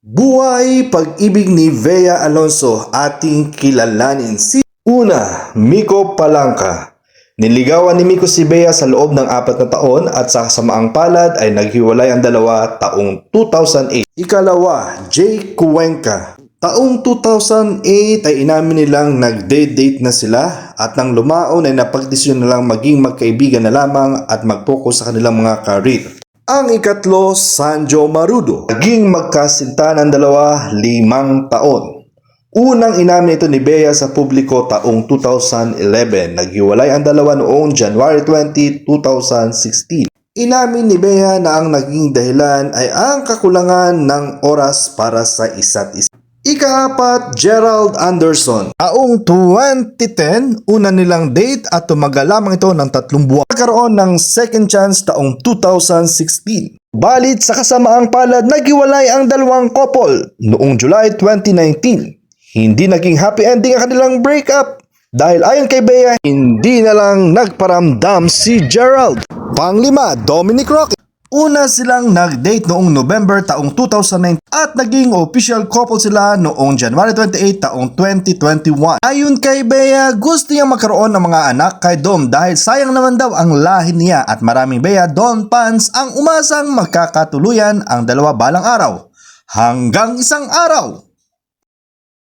Buhay pag-ibig ni Bea Alonso ating kilalanin. Si Una, Miko Palangka. Niligawan ni Miko si Bea sa loob ng apat na taon at sa kasamaang palad ay naghiwalay ang dalawa taong 2008. Ikalawa, Jay Cuenca. Taong 2008 ay inamin nilang nag-date na sila at nang lumaon ay napagdesisyon na lang maging magkaibigan na lamang at mag-focus sa kanilang mga karir. Ang ikatlo, Sanjo Marudo. Naging magkasinta ng dalawa limang taon. Unang inamin ito ni Bea sa publiko taong 2011. Naghiwalay ang dalawa noong January 20, 2016. Inamin ni Bea na ang naging dahilan ay ang kakulangan ng oras para sa isa't isa. Ikaapat, Gerald Anderson. Taong 2010, una nilang date at tumagal lamang ito ng tatlong buwan. Nagkaroon ng second chance taong 2016. Balit sa kasamaang palad, naghiwalay ang dalawang couple noong July 2019. Hindi naging happy ending ang kanilang breakup dahil ayon kay Bea, hindi na lang nagparamdam si Gerald. Panglima, Dominic Roque. Una silang nag-date noong November taong 2009 at naging official couple sila noong January 28 taong 2021. Ayon kay Bea, gusto niya magkaroon ng mga anak kay Dom dahil sayang naman daw ang lahi niya at maraming Bea Don fans ang umasang magkakatuluyan ang dalawa balang araw. Hanggang isang araw,